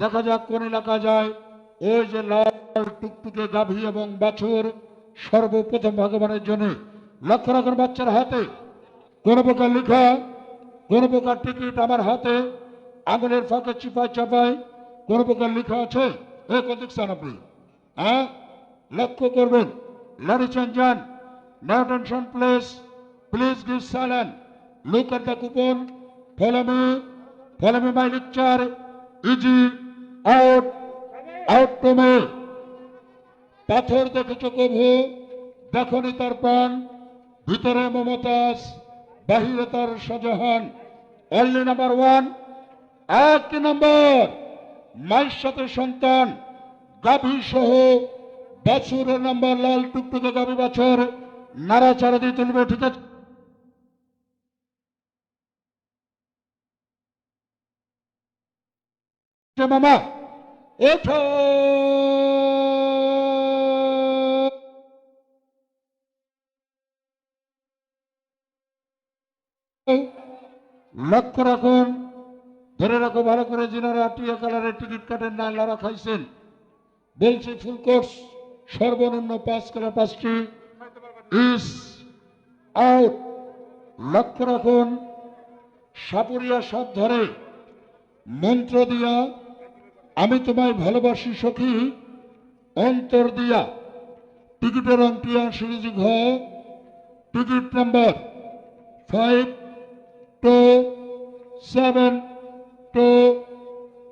দেখা যাক কোন এলাকা যায় ওই যে লাল টুকটুকে গাভী এবং বাছুর সর্বপ্রথম ভগবানের জন্য লক্ষ্য রাখুন বাচ্চার হাতে কোন প্রকার লেখা কোন প্রকার টিকিট আমার হাতে আঙুলের ফাঁকে চিপায় চাপায় কোন প্রকার লেখা আছে এ কোন দেখছেন আপনি হ্যাঁ লক্ষ্য করবেন Ladies and gentlemen, now attention please. Please give silence. Look at the coupon. Follow me. Follow me my lecture. Easy. Out. To me. পাথর দেখেছ কভু দেখনি তার প্রাণ। ভিতরে মমতাজ বাহিরে তার শাহজাহান। অনলি নাম্বার ওয়ান এক নম্বর মায়ের সাথে সন্তান। গাভী সহ। বাছুরের নাম্বার লাল টুকটুকে গাভী বাছর। নাড়াচাড়া দিয়ে তুলবে, ঠিক আছে? মামা। ওঠো। রাখুন, ধরে রাখো ভালো করে যিনারা কালারের টিকিট কাটেন না লড়া খাইছেন। বলছি ফুল কোর্স সর্বনিম্ন পাঁচ কালার পাঁচটি। ইস আউট লক্ষ্য রাখুন, সাপুরিয়া সব ধরে। মন্ত্র দিয়া আমি তোমায় ভালোবাসি, সখী। অন্তর দিয়া। টিকিটের অঙ্কিয়া সিরিজ ঘ। Ticket number five two seven two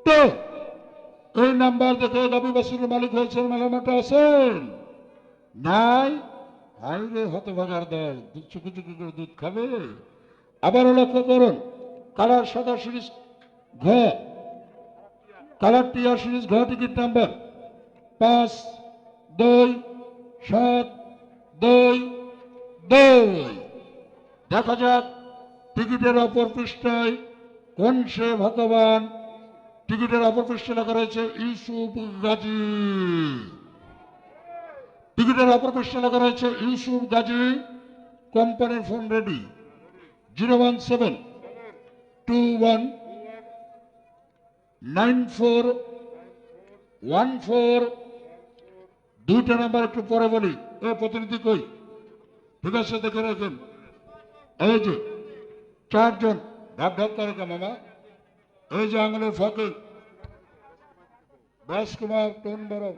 two. এই নাম্বার দেখে রবি বাসুর মালিক হয়েছেন, মেলামাটা আছেন। নাই? হাই রে, হতভাগার দল। চুকু চুকু করে দুধ খাবে। আবারও লক্ষ্য করুন, কালার সাদা সিরিজ ঘ। কালার টিয়া সিরিজ ঘ টিকিট নাম্বার পাঁচ, দুই, সাত, দুই দুই। দেখা যাক টিকিটের অপর পৃষ্ঠায় কোন সে ভগবান টিকিটের অপর পৃষ্ঠে লেখা রয়েছে, ইউসুফ গাজী। টিকিটের অপর পৃষ্ঠে লেখা রয়েছে, ইউসুফ গাজী, কোম্পানির phone ready. Zero one seven, two one nine four, one four, দুইটা নাম্বার একটু পরে বলি। এ, প্রতিনিধি কই? ঠিক আছে দেখে রাখেন। এই যে, চারজন ঢাক ঢাক করে কে মামা। এই যে আঙুলের ফাঁকে। ব্যাস কুমার, টোন বড়